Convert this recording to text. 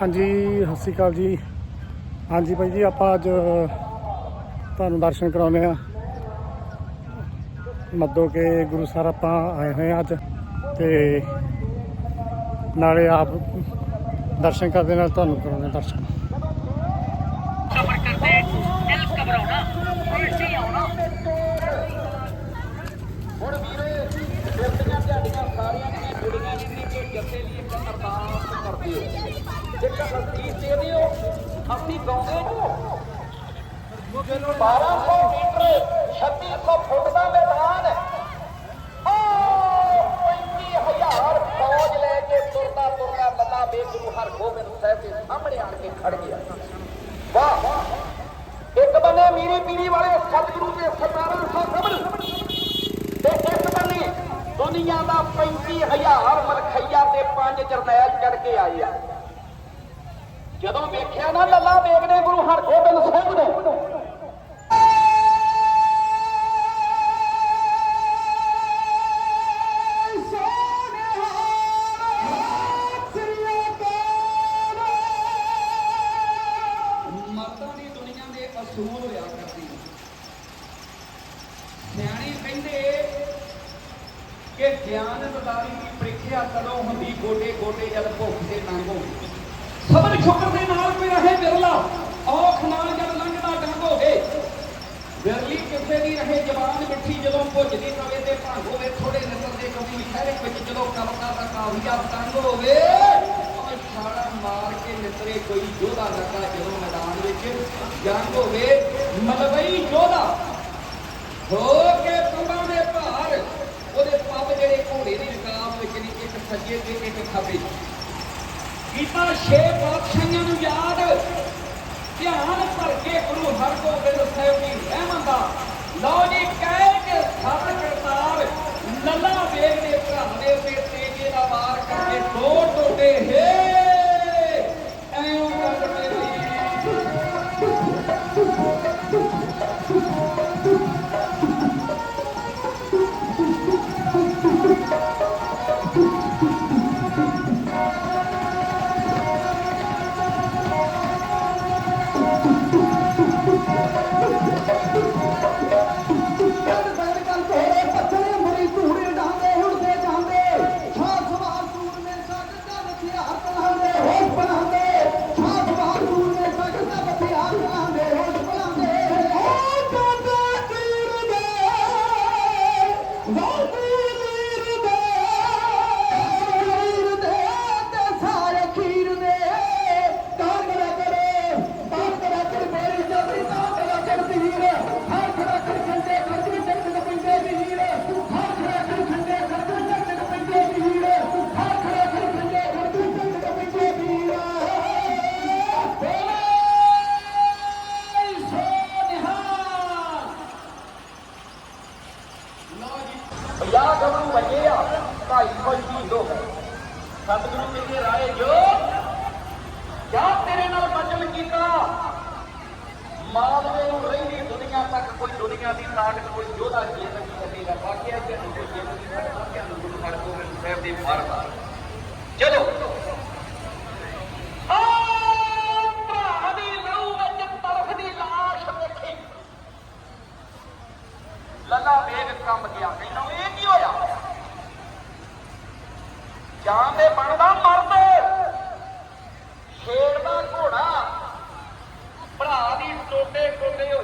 ਹਾਂਜੀ ਸਤਿ ਸ਼੍ਰੀ ਅਕਾਲ ਜੀ। ਹਾਂਜੀ ਭਾਈ ਜੀ ਆਪਾਂ ਅੱਜ ਤੁਹਾਨੂੰ ਦਰਸ਼ਨ ਕਰਾਉਨੇ ਆ ਮੱਦੋ ਕੇ ਗੁਰੂ ਸਾਹਿਬ ਆਪਾਂ ਆਏ ਹੋਏ ਆ ਅੱਜ ਤੇ ਨਾਲੇ ਆਪ ਦਰਸ਼ਨ ਕਰਦੇ ਨਾਲ ਤੁਹਾਨੂੰ ਕਰਾਉਨੇ ਦਰਸ਼ਨ। ਸਬਰ ਕਰਦੇ ਦਿਲ ਘਬਰਾਉਣਾ ਉਲਟੀ ਆਉਣਾ। ਹੁਣ ਵੀਰੇ ਬਿਰਤੀਆਂ ਤੁਹਾਡੀਆਂ ਸਾਰੀਆਂ ਕਿ ਜੱਥੇ ਲਈ ਇੱਕ ਅਰਦਾਸ ਕਰਦੇ ਹੋ। ਇੱਕ ਹਸਤੀ ਦੇ ਦਿਓ ਅਸੀਂ ਗਾਉਂਦੇ ਹੋ 1200 ਮੀਟਰ 2600 ਫੁੱਟ ਦਾ ਮੈਦਾਨ ਓ 25000 ਫੌਜ ਲੈ ਕੇ ਤੁਰਦਾ ਤੁਰਦਾ ਲੱਲਾ ਬੇਗੁਰੂ ਹਰਗੋਬਿੰਦ ਸਾਹਿਬ ਦੇ ਸਾਹਮਣੇ ਆਣ ਕੇ ਖੜ ਗਿਆ। ਵਾਹ। ਇੱਕ ਬੰਨੇ ਮੀਰੀ ਪੀਰੀ ਵਾਲੇ ਸਤਿਗੁਰੂ ਦੇ 1700 ਸਬਰ ਤੇ ਇੱਕ ਬੰਨੇ ਦੁਨੀਆ ਦਾ 35000 ਮਲਖਈਆ ਤੇ ਪੰਜ ਜਰਨੈਲ ਚੜ ਕੇ ਆਏ ਆ। ਜਦੋਂ ਵੇਖਿਆ ਨਾ ਲੱਲਾ ਬੇਗ ਨੇ ਗੁਰੂ ਹਰਗੋਬਿੰਦ ਸਿੰਘ ਨੇ। ਮਰਦਾਂ ਦੀ ਦੁਨੀਆ ਦੇ ਅਸੂਲ ਹੋਇਆ ਕਰਦੀ ਸਿਆਣੇ ਕਹਿੰਦੇ ਕਿ ਗਿਆਨ ਬਦਾਰੀ ਦੀ ਪ੍ਰੀਖਿਆ ਕਦੋਂ ਹੁੰਦੀ? ਗੋਡੇ ਗੋਡੇ ਜਦ ਭੁੱਖ ਦੇ ਨੰਗ ਹੋਵੇ ਸਬਰ ਸ਼ੁਕਰ ਦੇ ਨਾਲ ਕੋਈ ਰਹੇ ਬਿਰਲਾ। ਔਖ ਨਾਲ ਜਦ ਲੰਘਦਾ ਡੰਗ ਹੋਵੇ। ਬਿਰਲੀ ਕਿਸੇ ਦੀ ਰਹੇ ਜਵਾਨ ਮਿੱਠੀ ਜਦੋਂ ਭੁੱਜਦੀ ਤਵੇ ਤੇ ਭੰਗ ਹੋਵੇ ਥੋੜੇ ਨਸਲ ਦੇ ਕਵੀ ਲਿਖਾਰੇ ਵਿੱਚ ਜਦੋਂ ਕਵਤਾ ਦਾ ਕਾਵਿਆ ਤੰਗ ਹੋਵੇ ਉਹ ਛਾੜਾ ਮਾਰ ਕੇ ਨਿਤਰੇ ਕੋਈ ਯੋਧਾ ਲੱਗਾ ਜਦੋਂ ਮੈਦਾਨ ਵਿੱਚ ਜੰਗ ਹੋਵੇ, ਮਲਵਈ ਯੋਧਾ ਹੋ ਕੇ ਪੰਬਾਂ ਦੇ ਭਾਰ, ਉਹਦੇ ਪੱਬ ਜਿਹੜੇ ਘੋੜੇ ਦੀ ਰਕਾਬ ਵਿੱਚ ਨਹੀਂ ਇੱਕ ਸੱਜੇ ਤੇ ਇੱਕ ਖੱਬੇ। ਕੀਤਾ ਛੇ ਪਾਤਸ਼ਾਹੀਆਂ ਨੂੰ ਯਾਦ। ਧਿਆਨ ਭਰ ਕੇ ਗੁਰੂ ਹਰਗੋਬਿੰਦ ਸਾਹਿਬ ਜੀ ਰਹਿਮਤ ਦਾ। ਲਓ ਜੀ ਕਹਿ ਕੇ ਸਤ ਕਰਤਾਰ, ਲੱਲਾ ਵੇਗ ਦੇ ਭਰਾ ਦੇ ਉੱਤੇ ਤੇਜੇ ਦਾ ਵਾਰ ਕਰਕੇ ਦੋ ਟੋਟੇ ਹੇ ਪੰਜਾਹ ਗੱਭਰੂ ਵੱਜੇ ਆ ਢਾਈ ਸੌ ਸ਼ਹੀਦ ਹੋ ਗਏ ਸਤਿਗੁਰੂ ਕਹਿੰਦੇ ਰਾਏ ਜੋ, ਜਾ ਤੇਰੇ ਨਾਲ ਬਚਨ ਕੀਤਾ। ਮਾਲਵੇ ਨੂੰ ਰਹਿੰਦੀ ਦੁਨੀਆ ਤੱਕ, ਕੋਈ ਦੁਨੀਆ ਦੀ ਤਾਕਤ, ਕੋਈ ਯੋਧਾ ਜੇਤ ਨਹੀਂ ਸਕੇਗਾ ਵਾਕਿਆ ਕਿ ਕੋਈ ਜੇਤ ਨਹੀਂ ਸਕਦਾ ਕਿ ਗੁਰੂ ਹਰਗੋਬਿੰਦ ਸਾਹਿਬ ਦੇ ਮਾਰਦਾ ਚਲੋ ਵੇਖ ਕੰਮ ਗਿਆ ਇਹ ਹੋਇਆ? ਜਾਂ ਬਣਦਾ ਮਰਦ। ਖੇਡਦਾ ਘੋੜਾ। ਭਰਾ ਦੀ ਟੋਟੇ ਟੋਟੇ